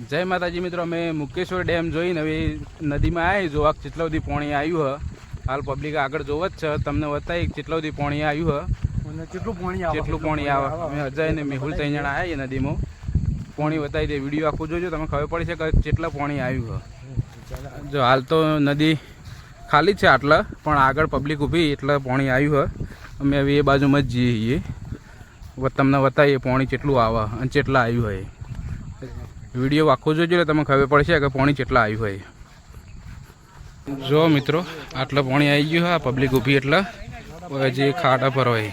જય માતાજી મિત્રો અમે મુકેશ્વર ડેમ જોઈને હવે નદીમાં આવી જોવા સુધી પાણી આવ્યું હ. હાલ પબ્લિક આગળ જોવો જ છે. તમને બતાવી સુધી પાણી આવ્યું હ. કેટલું પાણી આવે? કેટલું પાણી આવે? અમે અજય ને મેહુલ ત્રણ જણા આવ્યા નદીમાં. પાણી બતાવી દે વીડિયો આખું જોજો તમે ખબર પડી છે કે કેટલા પાણી આવ્યું હ. જો હાલ તો નદી ખાલી જ છે આટલા પણ આગળ પબ્લિક ઊભી એટલે પાણી આવ્યું હ. અમે હવે એ બાજુમાં જ જઈએ તમને બતાવીએ પાણી કેટલું આવે અને કેટલા આવ્યું હોય વીડિયો આખો જોજો એટલે તમને ખબર પડશે કે પાણી કેટલા આવ્યું હોય. જો મિત્રો, આટલા પાણી આવી ગયું હા પબ્લિક ઊભી એટલે. હજી ખાડા પર હોય.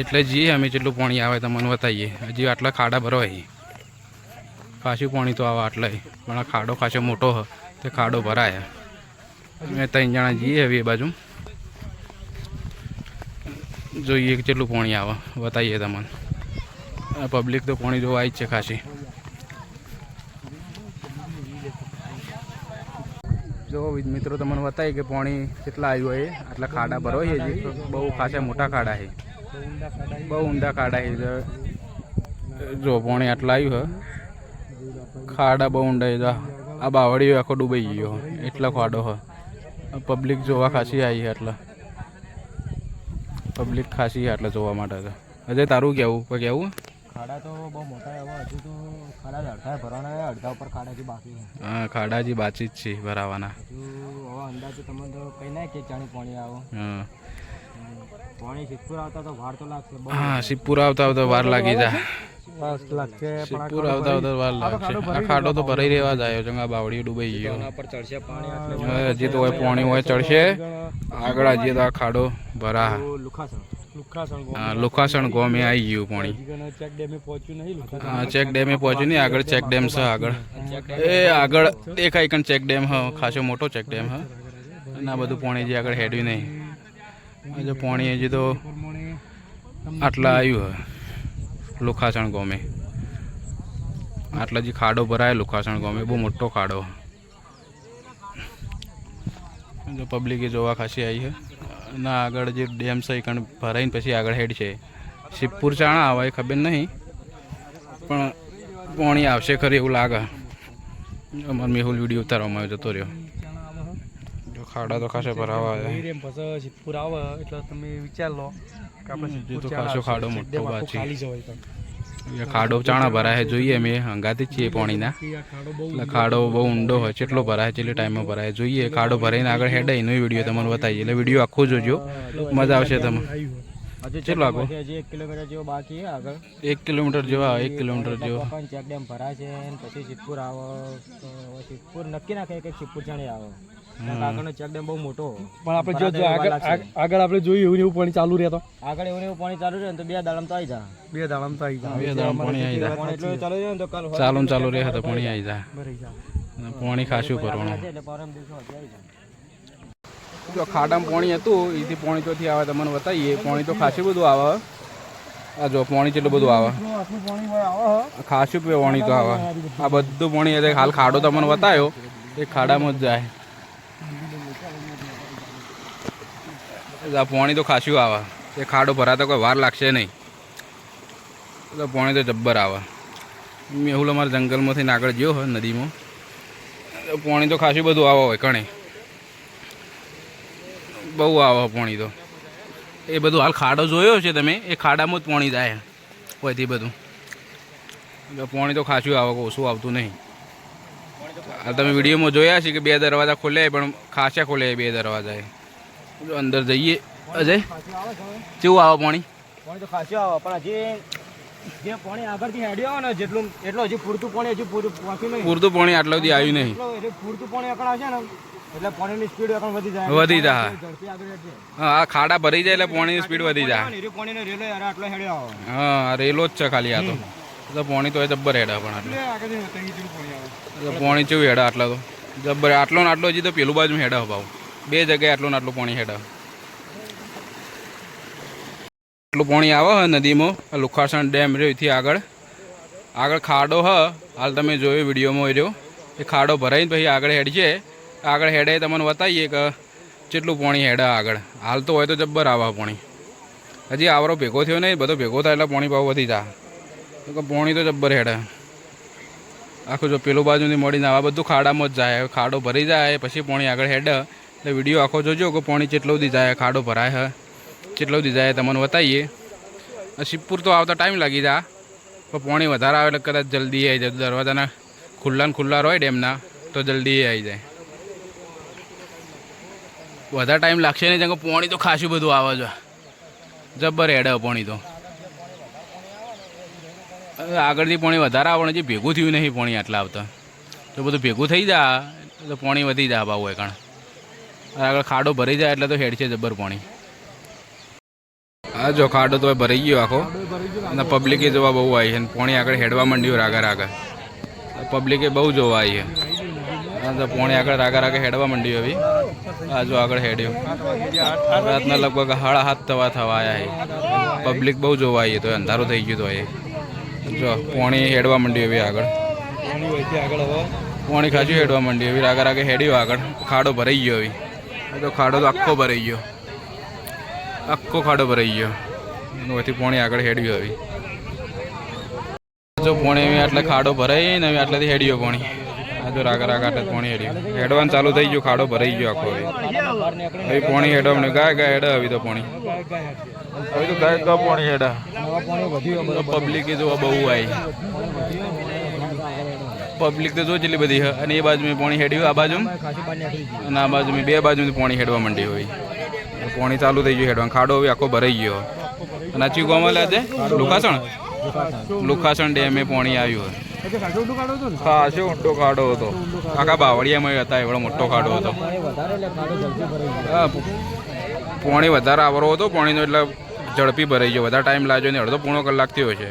એટલે જઈએ અમે જેટલું પાણી આવે તમને બતાવીએ. હજી આટલા ખાડા પર હોય. ખાસું પાણી તો આવે આટલા. પણ આ ખાડો ખાસો મોટો હ, તે ખાડો ભરાય. અમે ત્રણ જણા જઈએ હવે એ બાજુ. જોઈએ કેટલું પાણી આવે, બતાવીએ તમને. પબ્લિક તો પાણી જોવા આવી જ છે ખાસી. જો મિત્રો તમને બતાવી કે પાણી કેટલા આવ્યું હોય. આટલા ખાડા ભરો છે બહુ ખાસા મોટા ખાડા છે. બહુ ઊંડા ખાડા છે. જો- પાણી આટલા આવ્યું હે. ખાડા બહુ ઊંડા છે. આ બાવળીઓ આખો ડૂબાઈ ગયો એટલો ખાડો હ. પબ્લિક જોવા ખાસી આવી છે એટલે પબ્લિક ખાસી છે આટલા જોવા માટે તો. અજય, તારું કેવું? કેવું? ખાડા તો બહુ મોટા હવે હજુ તો ખાડા અડધા ભરવાના આવ્યા અડધા ઉપર ખાડા હજી બાકી છે. હા ખાડાજી બાકી જ છે ભરાવાના. હજુ હવે અંદાજે તમને તો કઈ ના કે ચાણી પાણી આવો. હા. પાણી સિદ્ધપુર આવતા તો વાર તો લાગશે હા શિવપુર આવતા આવતા વાર લાગી જાય. શિવપુર આવતા આવતા વાર લાગશે. આ ખાડો તો ભરાઈ રહેવા જાય ચંગા બાવડી ડૂબાઈ ગયો. ચડશે પાણી એટલે હવે હજી તો હોય પાણી હોય ચડશે. આગળ હજી તો આ ખાડો ભરા લુખાસણ લુખાસણ ગોમે આવી ગયું પાણી. ચેક ડેમે પહોંચ્યું નહીં હા ચેક ડેમે પહોંચ્યું નહીં આગળ ચેક ડેમ છે આગળ. એ આગળ દેખાય કણ ચેક ડેમ હ ખાસો મોટો ચેક ડેમ હ. અને આ બધું પાણી જે આગળ હેડ્યું નહીં. હજુ પાણી હજી તો આટલા આવ્યું હ લુખાસણ ગોમે. આટલા જે ખાડો ભરાય લુખાસણ ગોમે બહુ મોટો ખાડો. પબ્લિકે જોવા ખાસી આવી છે અને આગળ જે ડેમ છે એ ભરાઈને પછી આગળ હેડ છે. શિવપુર ચાણા આવે ખબર નહીં પણ પાણી આવશે ખરી એવું લાગે. અમારે મેહુલ વીડિયો ઉતારવામાં આવ્યો જતો રહ્યો. જો ખાડા તો ખાસે ભરાવા આવે શિવપુર આવે એટલે તમે વિચાર લો કે આપણે તો ખાસો ખાડો મોટો ડેમ ખાડો ચાણા ભરાય જોઈએ અમે હંગાતી છીએ પાણીના. ખાડો બહુ એટલે ખાડો બહુ ઊંડો હોય કેટલો ભરાય કેટલી ટાઈમમાં ભરાય. જોઈએ ખાડો ભરાઈને આગળ હેડે એનો વીડિયો તમને બતાવીએ. એટલે વીડિયો આખો જોજો. મજા આવશે તમને. કેટલો આગો? એક કિલોમીટર જેવો બાકી આગળ. એક કિલોમીટર જેવા એક કિલોમીટર જેવા. પણ ચેક ડેમ ભરાય છે પછી સિદ્ધપુર આવો સિદ્ધપુર નક્કી નાખે કે સિદ્ધપુર ચાણી આવે? કારણ કે આગળનો ચેક ડેમ બહુ મોટો. પણ આપણે જો આગળ આગળ આપણે જોયું એવું એવું પાણી ચાલુ રહેતો આગળ એવું એવું પાણી ચાલુ રહે તો બે દાડામાં તો આવી જા. બે દાડામાં તો આવી જા. બે દાડામાં પાણી આવી જા. પાણી એટલું ચાલુ રહે તો કાલ ચાલુ ચાલુ રહે તો પાણી આવી જા. ભરી જા. પાણી ખાશું ભરવાનું એટલે પરમ દિવસો આવી જા જો ખાડામાં પાણી હતું એથી પાણી ચોથી આવે તમને બતાવીએ. પાણી તો ખાસું બધું આવે. આ જો પાણી જેટલું બધું આવે. આટલું પાણી હોય આવે ખાસું પાણી તો આવે. આ બધું પાણી એટલે હાલ ખાડો તમને બતાવ્યો. એ ખાડામાં જ જાય આ પાણી તો ખાસું આવે. એ ખાડો ભરાતા કોઈ વાર લાગશે નહીં. એટલે પાણી તો જબ્બર આવે. મેહુલ અમારા જંગલમાંથી આગળ ગયો હોય નદીમાં. પાણી તો ખાસું બધું આવે હોય, કણે. બહુ આવે પાણી તો. એ બધું હાલ ખાડો જોયો છે તમે, એ ખાડામાં જ પાણી જાય હોયથી બધું. એટલે પાણી તો ખાસું આવે ઓછું આવતું નહીં. હાલ તમે વિડીયોમાં જોયા છે કે બે દરવાજા ખોલ્યા પણ ખાસા ખોલ્યા બે દરવાજા જો અંદર જઈએ. અજય કેવું આવે પાણી? પાણી તો ખાસું આવે પણ હજી જે પાણી આગળથી હેડ્યો આવે ને જેટલું એટલું હજી પૂરતું પાણી હજી પૂરું પહોંચ્યું નહીં. પૂરતું પાણી આટલા સુધી આવ્યું નહીં. પૂરતું પાણી આગળ આવશે ને એટલે પાણીની સ્પીડ આગળ વધી જાય. વધી જાય. હા. આ ખાડા ભરી જાય એટલે પાણીની સ્પીડ વધી જાય. પાણીનો રેલો આટલો હેડ્યો આવે. હા રેલો જ છે ખાલી આ તો. તો પાણી તો જબ્બર હેડા પણ આટલું. એટલે પાણી કેવું હેડા આટલા તો. જબ્બર આટલો ને આટલો હજી તો પેલું બાજુ હેડા ભાવ બે જગ્યાએ આટલું ને આટલું પાણી હેડા આટલું પાણી આવે હ નદીમાં લુખાસણ ડેમ રહ્યો આગળ. આગળ ખાડો હ, હાલ તમે જોયો વિડીયોમાં રહ્યો. એ ખાડો ભરાઈને પછી આગળ હેડજે. આગળ હેડે તમને બતાવીએ કે કેટલું પાણી હેડા આગળ. હાલ તો હોય તો જબ્બર આવે પાણી. હજી આવરો ભેગો થયો નહીં, બધો ભેગો થાય એટલે પાણી ભાવ વધી જાય. પાણી તો જબ્બર હેડે. આખું જો પેલું બાજુની મળીને આવા બધું ખાડામાં જ જાય. ખાડો ભરી જાય, પછી પોણી આગળ હેડ. એટલે વીડિયો આખો જોજો કે પોણી કેટલો દી જાય, ખાડો ભરાય હે કેટલો દી જાય તમને બતાવીએ શિવપુર તો આવતા ટાઈમ લાગી જા. પણ પોણી વધારે આવે એટલે કદાચ જલ્દી આવી જાય. દરવાજાના ખુલ્લા ને ખુલ્લા હોય ડેમના, તો જલ્દી આવી જાય. વધારે ટાઈમ લાગશે નહીં, જેમ પોણી તો ખાસું બધું આવે છે. જબ્બર હેડે પોણી તો. આગળથી પોણી વધારે આવે હજી ભેગું થયું નહીં પોણી આટલા આવતા. તો બધું ભેગું થઈ જાય તો પોણી વધી જાય ભાવ હોય કારણ આગળ ખાડો ભરી જાય એટલે તો હેડ છે જબર પોણી. હા જો ખાડો તો ભરાઈ ગયો આખો. અને પબ્લિકે જોવા બહુ આવી છે. પોણી આગળ હેડવા માંડ્યું રાગા રાગા. પબ્લિકે બહુ જોવા આવી છે. તો પોણી આગળ રાગા રાગા હેડવા માંડ્યું હવે. આ જો આગળ હેડ્યું. રાતના લગભગ હાડા હાથ થવા થવા આવ્યા છે. પબ્લિક બહુ જોવા આવી તો અંધારું થઈ ગયું તો એ. જો પોણી હેડવા માંડ્યું હવે આગળ. પોણી ખાજું હેડવા માંડ્યું. હવે રાગા રાગે હેડ્યું આગળ. ખાડો ભરાઈ ગયો હવે. એ તો ખાડો તો આખો ભરાઈ ગયો. આખો ખાડો ભરાઈ ગયો. એથી પોણી આગળ હેડ્યું હવે જો પોણી હવે આટલે ખાડો ભરાઈ ને હવે આટલેથી હેડ્યો પોણી. આ જો રાગા રાગા આટલે પોણી હેડ્યું. હેડવાનું ચાલુ થઈ ગયું ખાડો ભરાઈ ગયો આખો હવે. હવે પોણી હેડવા માંડ્યું ગાય ગાય હેડે હવે તો પોણી. હવે તો ગાય ગા પોણી હેડા. પબ્લિકે જોવા બહુ આવી પબ્લિક તો જો જેટલી બધી અને એ બાજુ મેં પોણી હેડ્યું આ બાજુ અને આ બાજુ બે બાજુ પોણી હેડવા માંડી હોય. પોણી ચાલુ થઈ ગયું હેડવા ખાડો હવે આખો ભરાઈ ગયો. અને આ ચીગો મળે છે લુખાસણ? લુખાસણ ડેમે પોણી આવ્યું ખાસો ઊંડો ખાડો હતો. આખા બાવળિયામાં હતા, એવડો મોટો ખાડો હતો. પોણી વધારે આવરો હતો, પોણીનો એટલે ઝડપી ભરાઈ ગયો. વધારે ટાઈમ લાગ્યો ને અડધો પોણો કલાક થયો છે.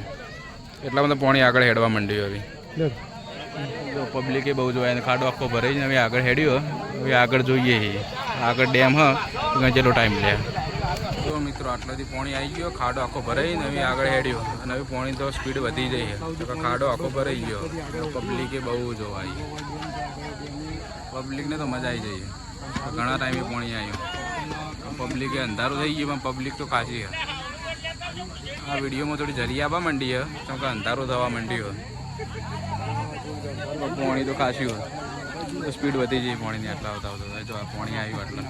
એટલા બધા પોણી આગળ હેડવા માંડ્યું હવે. જો પબ્લિકે બહુ જોવાય અને ખાડો આખો ભરાઈને હવે આગળ હેડ્યો. હવે આગળ જોઈએ આગળ ડેમ હ કેટલો ટાઈમ લે. જો મિત્રો, આટલાથી પોણી આવી ગયો. ખાડો આખો ભરાઈને હવે આગળ હેડ્યો. અને હવે પોણી તો સ્પીડ વધી જઈ ખાડો આખો ભરાઈ ગયો. પબ્લિકે બહુ જોવા આવી પબ્લિકને તો મજા આવી જઈ ઘણા ટાઈમે પોણી આવ્યું પબ્લિકે અંધારું થઈ ગયું, પણ પબ્લિક તો ખાસી છે. આ વિડીયોમાં થોડી જરી આવવા માંડી છે. કેમ કે અંધારું થવા માંડ્યું પોણી તો ખાસી હોય. સ્પીડ વધી જઈ પોણીની આટલા આવતા આવતા. જો આ પોણી આવ્યું આટલા.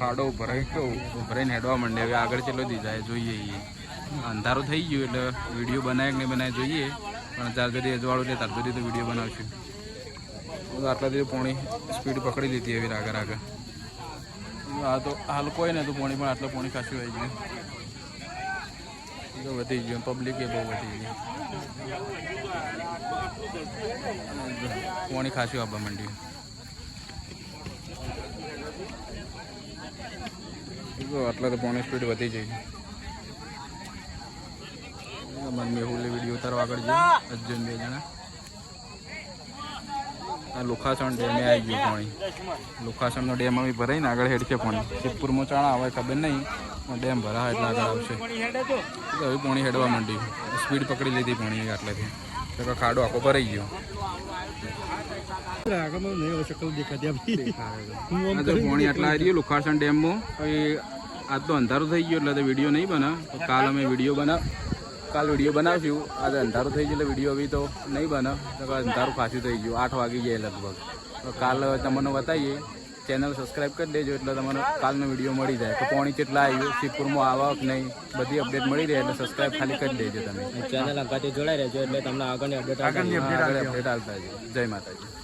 ખાડો ભરાઈ તો ભરાઈને હેડવા માંડે હવે આગળ ચેલો દીધા એ જોઈએ. અંધારું થઈ ગયું એટલે વીડિયો બનાવે કે નહીં બનાવે જોઈએ. પણ ત્યાર સુધી અજવાળું એટલે તાર સુધી તો વીડિયો બનાવશું. તો દિવસ પોણી સ્પીડ પકડી લીધી એવી આગળ આગળ આ તો હાલ કોઈ ને તો પોણી પણ આટલો પોણી ખાસું આવી ગયું તો વધી ગયું પબ્લિક એ બહુ વધી ગઈ પોણી ખાસું આપવા માંડ્યું આટલા તો પોણી સ્પીડ વધી જઈ મમ્મી મેહુલે વીડિયો ઉતારવા આગળ જઈએ અજ્જન બે જણા. આ લુખાસણ ડેમે આવી ગયું પાણી. લુખાસણનો ડેમ અમે ભરાઈને આગળ હેડ છે પાણી. સિદ્ધપુરમાં ચાણા આવે ખબર નહીં પણ ડેમ ભરાય એટલે આગળ આવશે. હવે પાણી હેડવા માંડ્યું. સ્પીડ પકડી લીધી પાણી આટલેથી. તો ખાડો આખો ભરાઈ ગયો. પાણી આટલા આવી રહ્યું લુખાસણ ડેમમાં. હવે આજ તો અંધારું થઈ ગયું એટલે વીડિયો નહીં બના કાલ અમે વીડિયો બનાવ. કાલ વીડિયો બનાવશું. આજે અંધારું થઈ ગયું વીડિયો બી તો નહીં બને. તો અંધારું ખાસું થઈ ગયું. આઠ વાગી જાય લગભગ. તો કાલ તમને બતાવીએ. ચેનલ સબસ્ક્રાઈબ કરી દેજો એટલે તમને કાલનો વીડિયો મળી જાય. તો પોણી કેટલા આવ્યું? શિવપુરમાં આવા કે નહીં. બધી અપડેટ મળી રહે એટલે સબસ્ક્રાઈબ ખાલી કરી દેજો તમે. ચેનલ અંગાથી જોડાઈ રહેજો એટલે તમને આગળની અપડેટ આગળની આગળ અપડેટ આવતા જય માતાજી.